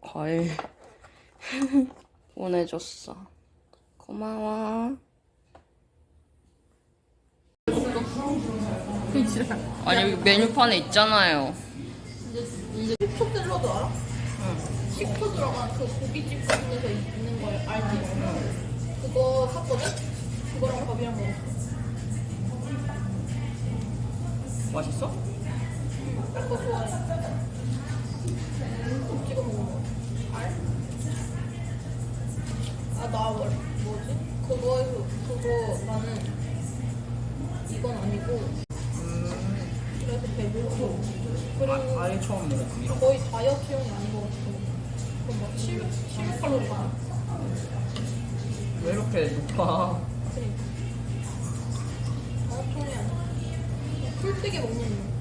과일 보내줬어. 고마워. 아니 여기 메뉴판에 있잖아요. 이제 식초 샐러드 알아? 응. 식초 들어간 그 고깃집 같은 데서 있는 거 알지? 그거 샀거든? 그거랑 밥이랑 먹었어. 맛있어? 그거 좋아해. 아, 나 월- 뭐지? 그거에서, 그거 나는 이건 아니고. 그래서 배불고. 그리고 아 예 처음 먹어봅니다. 거의 다이어트용이 아닌 것 같아. 그럼 막 700, 700칼로리가. 왜 이렇게 높아? 그니까. 다이어트용이 아니야. 풀떼기 먹는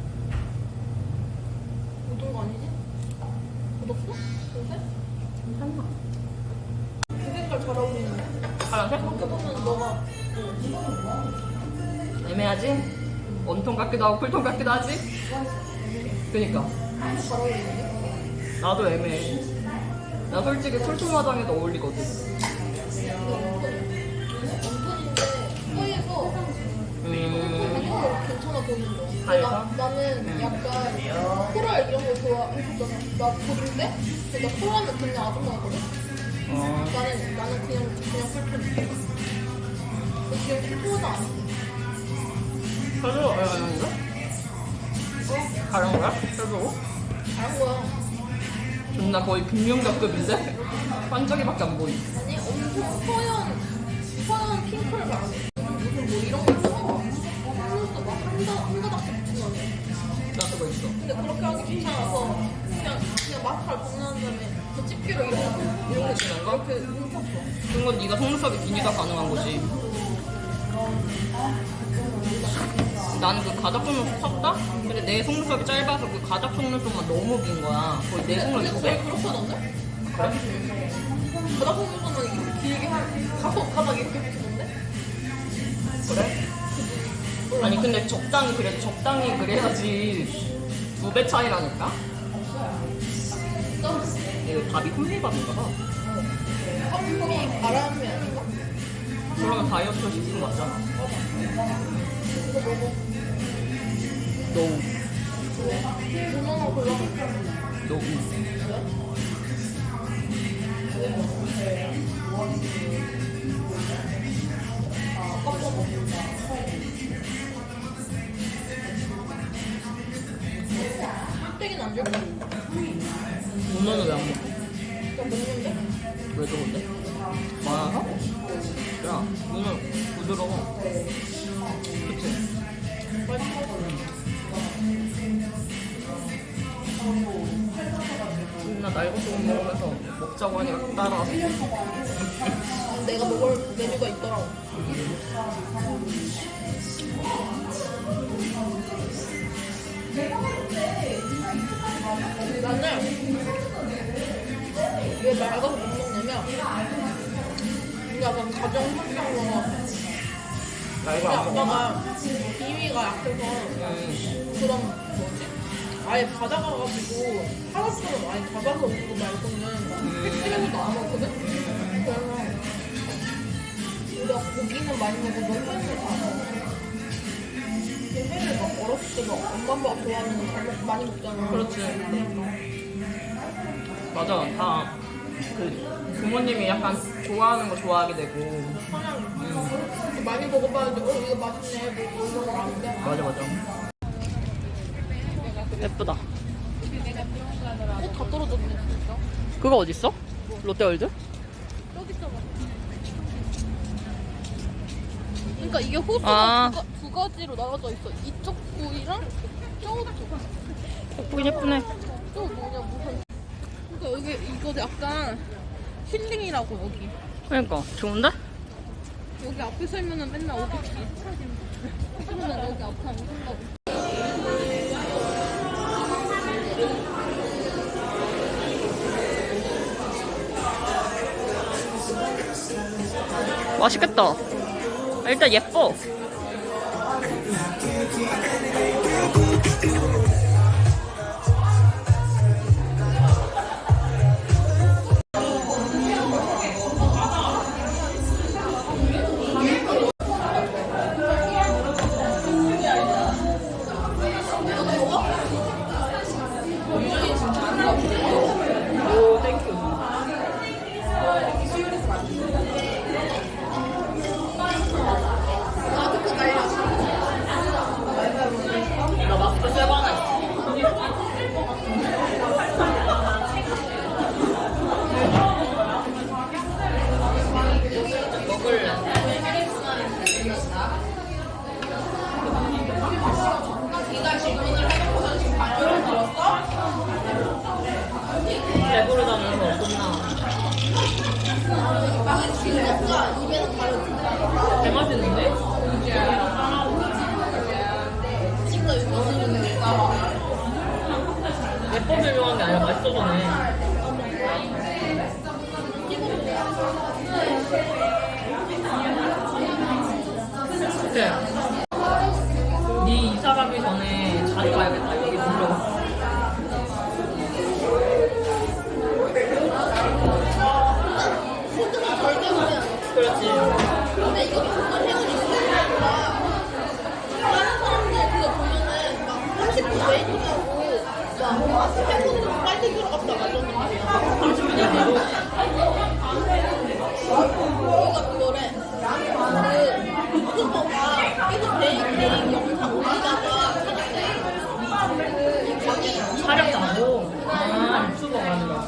묻은 거 아니지? 묻었어? 요새? 괜찮나? 그 색깔 잘 어울리는데? 파란색? 너가 애매하지? 원통 같기도 하고 쿨통 같기도 하지? 그니까 잘 어울리는데? 나도 애매해. 나 솔직히 쿨통 화장에도 어울리거든. 원톤인데 음, 이거 괜찮아 보이는? 나, 나는 약간 코랄 이런 거 좋아했었잖아. 나 보는데? 근데 나 코랄하면 그냥 아줌마거든? 어, 나는 나는 그냥 그냥 풀톤은 안 해. 그래도 애매한데? 어? 다른 거야? 그래도 다른 거야. 존나 거의 금융격급인데? 반짝이밖에 안 보이. 아니 엄청 허연 허연 핑크를 말하는 무슨 뭐 이런 거 있잖아. 속눈썹 막한 가닥씩 붙인 거네. 나 그거 있어. 근데 그렇게 하기 귀찮아서 그냥 그냥 마스카라 벗는 다음에 그 집게로 이렇게 이렇게 그런 거? 이렇게 뭉쳤어. 그건 네가 속눈썹이 기니까 가능한 거지. 나는 그 가닥 속눈썹 샀다? 근데 내 속눈썹이 짧아서 그 가닥 속눈썹만 너무 긴 거야. 거의 내 근데 속눈썹. 하던데? 그래? 바닥 속눈썹만 이렇게 길게 한 다섯 가닥 이렇게 붙이던데? 그래? 아니 근데 적당히 그래 적당히 그래야지 두 배 차이라니까? 이거 밥이 혼미밥인가 봐. 바람이 아닌가? 그러면 다이어트 식품 맞잖아. 노우. 얼마나 골라? 노우. 껍데기는 안 줄까? 오늘은 왜안 먹어? 왜 저건데? 많아서? 야, 오늘 부드러워. 그치? 나 날것도 못 먹으면서 먹자고 하니까 따라왔어. 내가 먹을 메뉴가 있더라고. 나는 왜 맑아서 못 먹냐면 약간 가정 환경으로 날고 안 먹어? 아빠가 비위가 약해서 음, 그런 뭐지? 아예 받아가가지고 하나처럼 아예 잡아서 오는 거 말고는 팩트에서도 안 먹거든? 그래서 우리가 고기는 많이 먹어도 회는 다 먹어. 근데 회를 막 어렸을 때 막 엄마 아빠가 좋아하는 거 잘 먹, 많이 먹잖아. 그렇지. 맞아. 다, 그, 부모님이 약간 좋아하는 거 좋아하게 되고. 그냥 많이 먹어봐야지. 어, 이거 맛있네. 뭐 이런 거 아는데. 맞아, 맞아. 예쁘다. 꽃다 떨어졌네, 진짜. 그거 어딨어? 롯데월드? 여기 있잖아. 그러니까 이게 호수가 아. 두, 가, 두 가지로 나눠져 있어. 이쪽 부위랑 저쪽. 예쁘긴 예쁘네. 또 뭐냐 무슨. 그러니까 여기 이거 약간 힐링이라고 여기. 그러니까, 좋은데? 여기 앞에 서면은 맨날 오겠지. 그러면 여기 앞에 안 산다고. 맛있겠다. 일단 예뻐. 예뻐서 유명한 게 아니라 맛있어서 네 그래. 네 이사 가기 전에 자주 가야겠다. 여기 않아. 그렇지. 근데 이거 정말 행운이 생각보다 다른 사람들 그거 보면은 막 30분 웨이팅 하고 그거래. 그 유튜버가 계속 데이팅 영상 올리다가 찾았대. 거기 촬영하고 아 유튜버 가는 거야?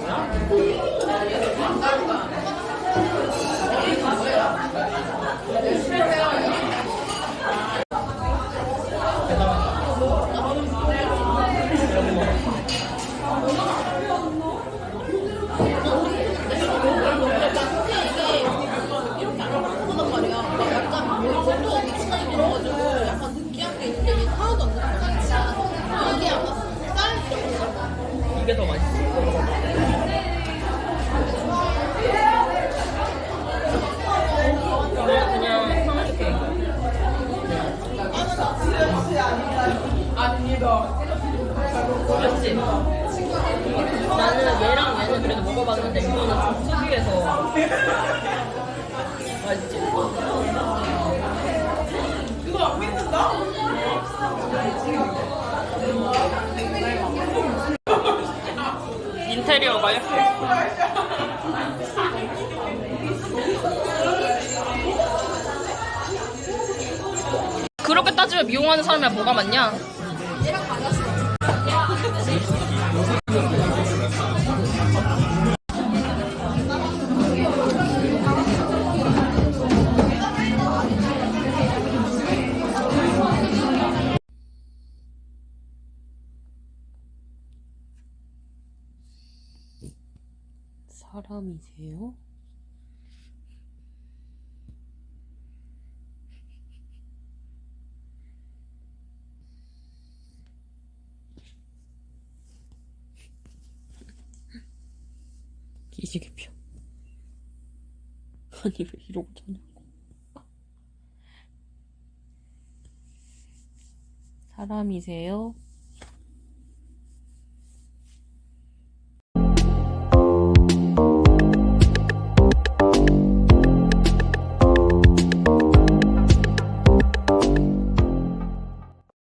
이렇게 안 하는 말이야. 막 약간 뭐 보통 미친다이 들어가지고 약간 느끼한 게 있는데 얘 하나도 안 느껴. 이게 아마 쌀 이게 더 맛있어. 이거는 그냥 케이크. 나는 얘랑 얘는 그래도 먹어봤는데 이거는 좀 특이해서 맛있지. 인테리어가. 그렇게 따지면 미용하는 사람이랑 뭐가 많냐? 얘랑 맞았어. 사람이세요? 기지개표. 아니 왜 이러고 자냐고. 사람이세요?